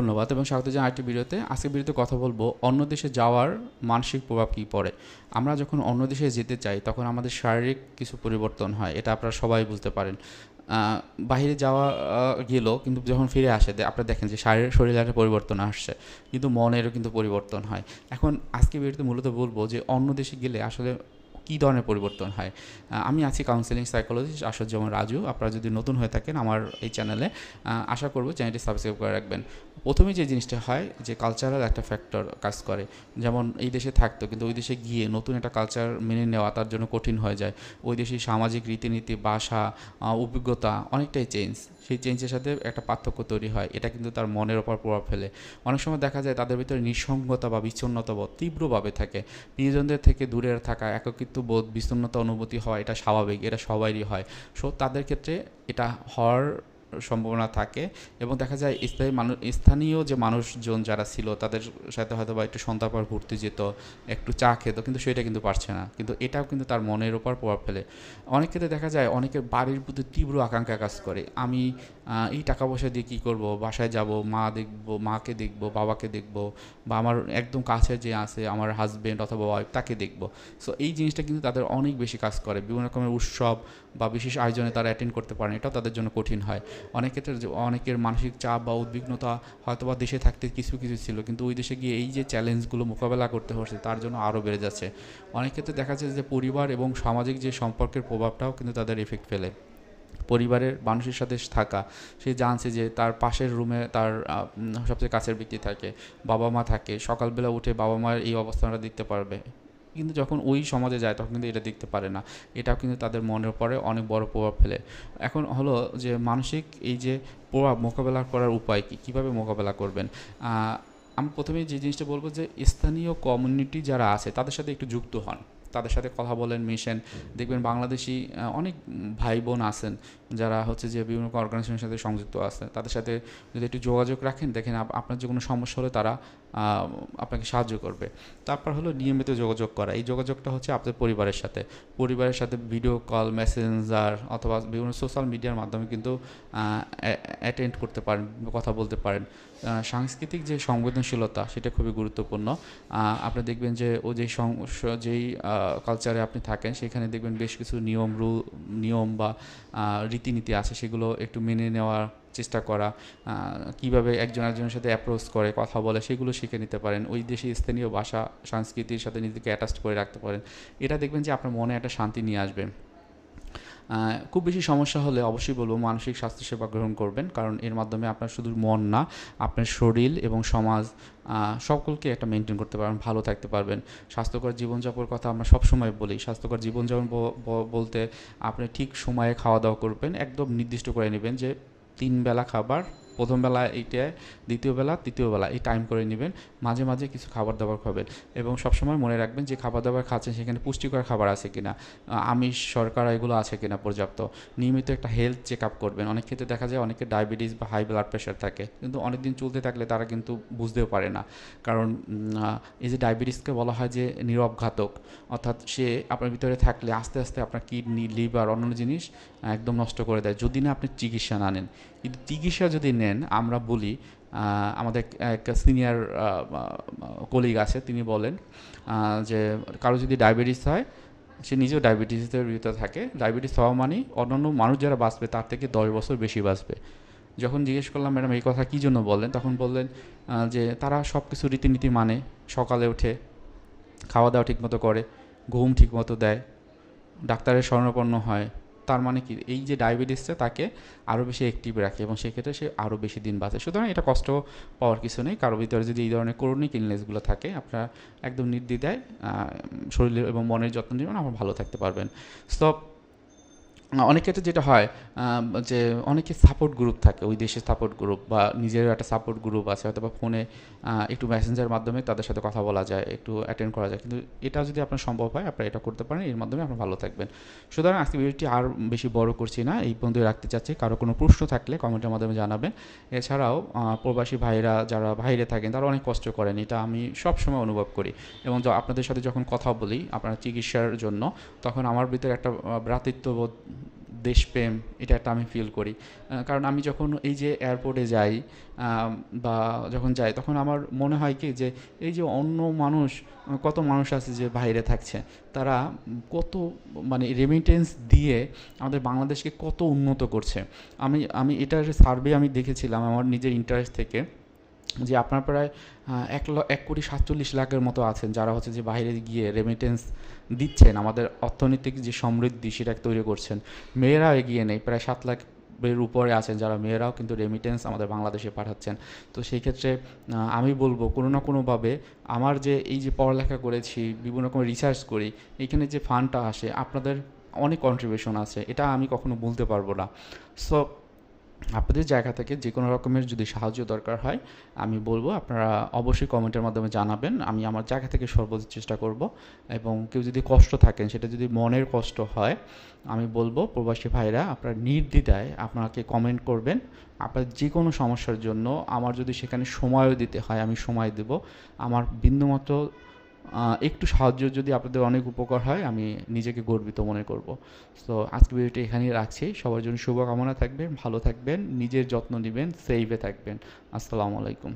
ধন্যবাদ এবং স্বাগত জানাই আরেকটি ভিডিওতে। আজকে ভিডিওতে কথা বলব, অন্য দেশে যাওয়ার মানসিক প্রভাব কী পড়ে? আমরা যখন অন্য দেশে যেতে চাই, তখন আমাদের শারীরিক কিছু পরিবর্তন হয়, এটা আপনারা সবাই বুঝতে পারেন। বাইরে যাওয়া গেল কিন্তু যখন ফিরে আসে আপনারা দেখেন যে শারীরিক শরীরে একটা পরিবর্তন আসছে, কিন্তু মনেরও কিন্তু পরিবর্তন হয়। এখন আজকে ভিডিওতে মূলত বলব যে, অন্য দেশে গেলে আসলে কী ধরনের পরিবর্তন হয়? আমি আছি কাউন্সিলিং সাইকোলজিস্ট আসাদুজ্জামান রাজু। আপনারা যদি নতুন হয়ে থাকেন আমার এই চ্যানেলে আশা করব চ্যানেলটি সাবস্ক্রাইব করে রাখবেন। প্রথমে যে জিনিসটা হয় যে কালচারাল একটা ফ্যাক্টর কাজ করে। যেমন এই দেশে থাকতো, কিন্তু ওই দেশে গিয়ে নতুন একটা কালচার মেনে নেওয়া তার জন্য কঠিন হয়ে যায়। ওই দেশের সামাজিক রীতিনীতি, ভাষা অভিজ্ঞতা অনেকটাই চেঞ্জ সেই চেঞ্জের সাথে একটা পার্থক্য তৈরি হয়। এটা কিন্তু তার মনের ওপর প্রভাব ফেলে। অনেক সময় দেখা যায় তাদের ভিতরে নিঃসঙ্গতা বা বিচ্ছন্নতা তীব্রভাবে থাকে। প্রিয়জনদের থেকে দূরে থাকা একাকিত্ব বোধ বিষণ্ণতা অনুভূতি হয়, এটা স্বাভাবিক, এটা সবারই হয়। সো তাদের ক্ষেত্রে এটা হওয়ার সম্ভাবনা থাকে এবং দেখা যায় স্থায়ী মানুষ স্থানীয় যে মানুষজন যারা ছিল তাদের সাথে হয়তো বা একটু সন্ধ্যা পর ঘুরতে যেত, একটু চা খেত, কিন্তু সেটা কিন্তু পারছে না। কিন্তু এটাও কিন্তু তার মনের ওপর প্রভাব ফেলে। অনেক ক্ষেত্রে দেখা যায় অনেকের বাড়ির প্রতি তীব্র আকাঙ্ক্ষা কাজ করে। আমি এই টাকা পয়সা দিয়ে কী করব? বাসায় যাব, মা দেখব, মাকে দেখব, বাবাকে দেখব, বা আমার একদম কাছে যে আছে, আমার হাজব্যান্ড অথবা ওয়াইফ তাকে দেখব। সো এই জিনিসটা কিন্তু তাদের অনেক বেশি কাজ করে। বিভিন্ন রকমের উৎসব বা বিশেষ আয়োজনে তারা অ্যাটেন্ড করতে পারেন, এটাও তাদের জন্য কঠিন হয়। অনেক ক্ষেত্রে অনেকের মানসিক চাপ বা উদ্বিগ্নতা হয়তো বা দেশে থাকতে কিছু কিছু ছিল, কিন্তু ওই দেশে গিয়ে এই যে চ্যালেঞ্জগুলো মোকাবেলা করতে হচ্ছে, তার জন্য আরও বেড়ে যাচ্ছে। অনেক ক্ষেত্রে দেখা যাচ্ছে যে, পরিবার এবং সামাজিক যে সম্পর্কের প্রভাবটাও কিন্তু তাদের এফেক্ট ফেলে। পরিবারের মানুষের সাথে থাকা। সে জানছে যে তার পাশের রুমে তার সবচেয়ে কাছের ব্যক্তি থাকে, বাবা মা থাকে, সকালবেলা উঠে বাবা মায়ের এই অবস্থানটা দেখতে পারবে। কিন্তু যখন ওই সমাজে যায় তখন কিন্তু এটা দেখতে পারে না। এটাও কিন্তু তাদের মনের পরে অনেক বড় প্রভাব ফেলে। এখন হলো যে মানসিক এই যে প্রভাব মোকাবেলা করার উপায় কী? কীভাবে মোকাবেলা করবেন? আমি প্রথমেই যে জিনিসটা বলব যে স্থানীয় কমিউনিটি যারা আছে তাদের সাথে একটু যুক্ত হন। তাদের সাথে কথা বলেন, মিশেন। দেখবেন বাংলাদেশি অনেক ভাই বোন আছেন যারা হচ্ছে যে বিভিন্ন অর্গানাইজেশনের সাথে সংযুক্ত আছে। তাদের সাথে যদি একটু যোগাযোগ রাখেন, দেখেন আপ- আপনার যে কোনো সমস্যা হলে তারা আপনাকে সাহায্য করবে। তারপর হলো নিয়মিত যোগাযোগ করা। এই যোগাযোগটা হচ্ছে আপনার পরিবারের সাথে। পরিবারের সাথে ভিডিও কল মেসেঞ্জার অথবা বিভিন্ন সোশ্যাল মিডিয়ার মাধ্যমে কিন্তু অ্যাটেন্ড করতে পারেন, কথা বলতে পারেন। সাংস্কৃতিক যে সংবেদনশীলতা, সেটা খুবই গুরুত্বপূর্ণ। আপনি দেখবেন যে ও যেই যেই কালচারে আপনি থাকেন, সেখানে দেখবেন বেশ কিছু নিয়ম রু নিয়ম বা রীতিনীতি আছে, সেগুলো একটু মেনে নেওয়ার চেষ্টা করা কীভাবে একজন একজনের সাথে অ্যাপ্রোচ করে, কথা বলে, সেগুলো শিখে নিতে পারেন। ওই দেশে স্থানীয় ভাষা, সংস্কৃতির সাথে নিজেকে অ্যাটাচ করে রাখতে পারেন। এটা দেখবেন যে আপনার মনে একটা শান্তি নিয়ে আসবে। খুব বেশি সমস্যা হলে অবশ্যই বলব মানসিক স্বাস্থ্যসেবা গ্রহণ করবেন, কারণ এর মাধ্যমে আপনার শুধু মন না, আপনার শরীর এবং সমাজ সকলকে একটা মেনটেন করতে পারবেন, ভালো থাকতে পারবেন। স্বাস্থ্যকর জীবনযাপনের কথা আমরা সবসময় বলি, স্বাস্থ্যকর জীবনযাপন বলতে আপনি ঠিক সময়ে খাওয়া দাওয়া করবেন, একদম নির্দিষ্ট করে নেবেন যে তিন বেলা খাবার প্রথম বেলা এইটায় দ্বিতীয় বেলা, তৃতীয় বেলা, এই টাইম করে নেবেন। মাঝে মাঝে কিছু খাবার দাবার খাবেন। এবং সবসময় মনে রাখবেন যে খাবার দাবার খাচ্ছেন, সেখানে পুষ্টিকর খাবার আছে কিনা আমিষ, শর্করা, এগুলো আছে কিনা পর্যাপ্ত। নিয়মিত একটা হেলথ চেক আপ করবেন। অনেক ক্ষেত্রে দেখা যায় অনেকে ডায়াবেটিস বা হাই ব্লাড প্রেশার থাকে। কিন্তু অনেক দিন চলতে থাকলে তারা কিন্তু বুঝতেও পারে না। কারণ এই যে ডায়াবেটিসকে বলা হয় যে নীরব ঘাতক অর্থাৎ সে আপনার ভিতরে থাকলে আস্তে আস্তে আপনার কিডনি লিভার অন্যান্য জিনিস একদম নষ্ট করে দেয়। যদি না আপনি চিকিৎসা না নেন। কিন্তু চিকিৎসা যদি নেন, আমরা বলি আমাদের এক- সিনিয়র কলিগ আছে, তিনি বলেন যে কারও যদি ডায়াবেটিস হয়, সে নিজেও ডায়াবেটিসের ভিতরে থাকে। ডায়াবেটিস হওয়া মানেই অন্যান্য মানুষ যারা বাঁচবে, তার থেকে দশ বছর বেশি বাঁচবে। যখন জিজ্ঞেস করলাম, ম্যাডাম, এই কথা কী জন্য বললেন তখন বললেন যে তারা সব কিছু রীতিনীতি মানে সকালে উঠে খাওয়া দাওয়া ঠিকমতো করে, ঘুম ঠিকমতো দেয়, ডাক্তারের শরণাপন্ন হয় তার মানে কি? এই যে ডায়াবেটিসটা তাকে আরও বেশি অ্যাক্টিভ রাখে এবং সেক্ষেত্রে সে আরও বেশি দিন বাঁচে। সুতরাং এটা কষ্ট পাওয়ার কিছু নেই। কারোর ভিতরে যদি এই ধরনের করোনিক ইলনেসগুলো থাকে, আপনারা একদম নির্দ্বিধায় শরীরের এবং মনের যত্ন নেবেন আপনার ভালো থাকতে পারবেন। সো অনেক ক্ষেত্রে যেটা হয় যে অনেকে সাপোর্ট গ্রুপ থাকে, ওই দেশের সাপোর্ট গ্রুপ বা নিজের একটা সাপোর্ট গ্রুপ আছে হয়তো বা ফোনে একটু মেসেঞ্জার মাধ্যমে তাদের সাথে কথা বলা যায়, একটু অ্যাটেন্ড করা যায়। কিন্তু এটা যদি আপনার সম্ভব হয়, আপনারা এটা করতে পারেন, এর মাধ্যমে আপনার ভালো থাকবেন। সুতরাং আজকে ভিডিওটি আর বেশি বড় করছি না, এই পর্যন্ত রাখতে চাচ্ছি। কারও কোনো প্রশ্ন থাকলে কমেন্টের মাধ্যমে জানাবেন। এছাড়াও প্রবাসী ভাইরা যারা বাইরে থাকেন, তারা অনেক কষ্ট করেন, এটা আমি সব সময় অনুভব করি। এবং আপনাদের সাথে যখন কথা বলি, আপনার চিকিৎসার জন্য, তখন আমার ভিতরে একটা ভ্রাতৃত্ববোধ দেশপ্রেম, এটা একটা আমি ফিল করি। কারণ আমি যখন এই যে এয়ারপোর্টে যাই বা যখন যাই, তখন আমার মনে হয় কি যে, এই যে অন্য মানুষ, কত মানুষ আছে যে বাইরে থাকছে, তারা কত মানে রেমিটেন্স দিয়ে আমাদের বাংলাদেশকে কত উন্নত করছে। আমি আমি এটার সার্ভে আমি দেখেছিলাম আমার নিজের ইন্টারেস্ট থেকে। যে আপনার প্রায় এক এক কোটি সাতচল্লিশ লাখের মতো আছেন যারা হচ্ছে যে বাইরে গিয়ে রেমিটেন্স দিচ্ছেন। আমাদের অর্থনৈতিক যে সমৃদ্ধি সেটা তৈরি করছেন। মেয়েরাও এগিয়ে নেই, প্রায় সাত লাখের উপরে আছেন যারা মেয়েরাও কিন্তু রেমিটেন্স আমাদের বাংলাদেশে পাঠাচ্ছেন। তো সেই ক্ষেত্রে আমি বলব কোনো না কোনোভাবে আমার যে এই যে পড়ালেখা করেছি, বিভিন্ন রকম রিসার্চ করি এইখানে যে ফান্ডটা আসে, আপনাদের অনেক কন্ট্রিবিউশন আছে, এটা আমি কখনো বলতে পারব না। সো আপনাদের জায়গা থেকে যে কোনো রকমের যদি সাহায্য দরকার হয়, আমি বলব, আপনারা অবশ্যই কমেন্টের মাধ্যমে জানাবেন, আমি আমার জায়গা থেকে সর্বোচ্চ চেষ্টা করব এবং কেউ যদি কষ্ট থাকেন, সেটা যদি মনের কষ্ট হয়, আমি বলব, প্রবাসী ভাইরা, আপনারা নির্দ্বিধায় আপনাকে কমেন্ট করবেন, আপনার যে কোনো সমস্যার জন্য, আমার যদি সেখানে সময়ও দিতে হয়, আমি সময় দেব, আমার বিন্দুমাত্র একটু সাহায্য যদি আপনাদের অনেক উপকার হয়, আমি নিজেকে গর্বিত মনে করব। তো আজকে ভিডিওটি এখানেই রাখছি। সবার জন্য শুভকামনা থাকবেন ভালো থাকবেন, নিজের যত্ন নেবেন সেভে থাকবেন। আসসালামু আলাইকুম।